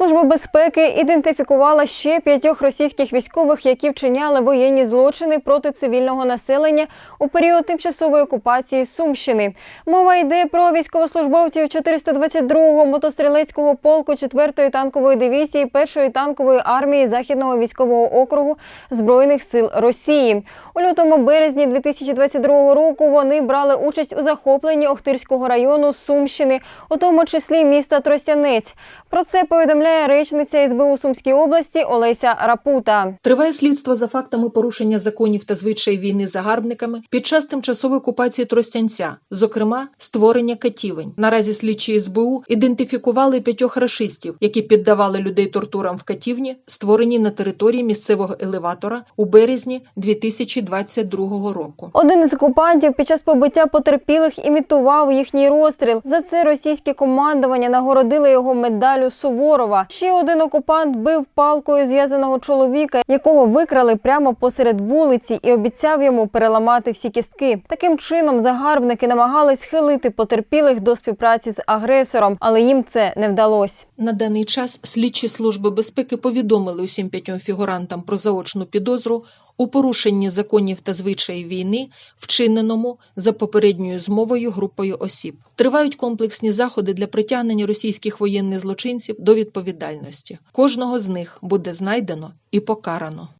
Служба безпеки ідентифікувала ще п'ятьох російських військових, які вчиняли воєнні злочини проти цивільного населення у період тимчасової окупації Сумщини. Мова йде про військовослужбовців 422-го мотострілецького полку 4-ї танкової дивізії 1-ї танкової армії Західного військового округу Збройних сил Росії. У лютому березні 2022 року вони брали участь у захопленні Охтирського району Сумщини, у тому числі міста Тростянець. Про це повідомляє речниця СБУ Сумській області Олеся Рапута. Триває слідство за фактами порушення законів та звичаїв війни загарбниками під час тимчасової окупації Тростянця, зокрема створення катівень. Наразі слідчі СБУ ідентифікували п'ятьох рашистів, які піддавали людей тортурам в катівні, створеній на території місцевого елеватора у березні 2022 року. Один із окупантів під час побиття потерпілих імітував їхній розстріл. За це російське командування нагородило його медаллю Суворова. Ще один окупант бив палкою зв'язаного чоловіка, якого викрали прямо посеред вулиці, і обіцяв йому переламати всі кістки. Таким чином загарбники намагались схилити потерпілих до співпраці з агресором, але їм це не вдалося. На даний час слідчі служби безпеки повідомили усім п'ятьом фігурантам про заочну підозру у порушенні законів та звичаїв війни, вчиненому за попередньою змовою групою осіб. Тривають комплексні заходи для притягнення російських воєнних злочинців до відповідальності. Кожного з них буде знайдено і покарано.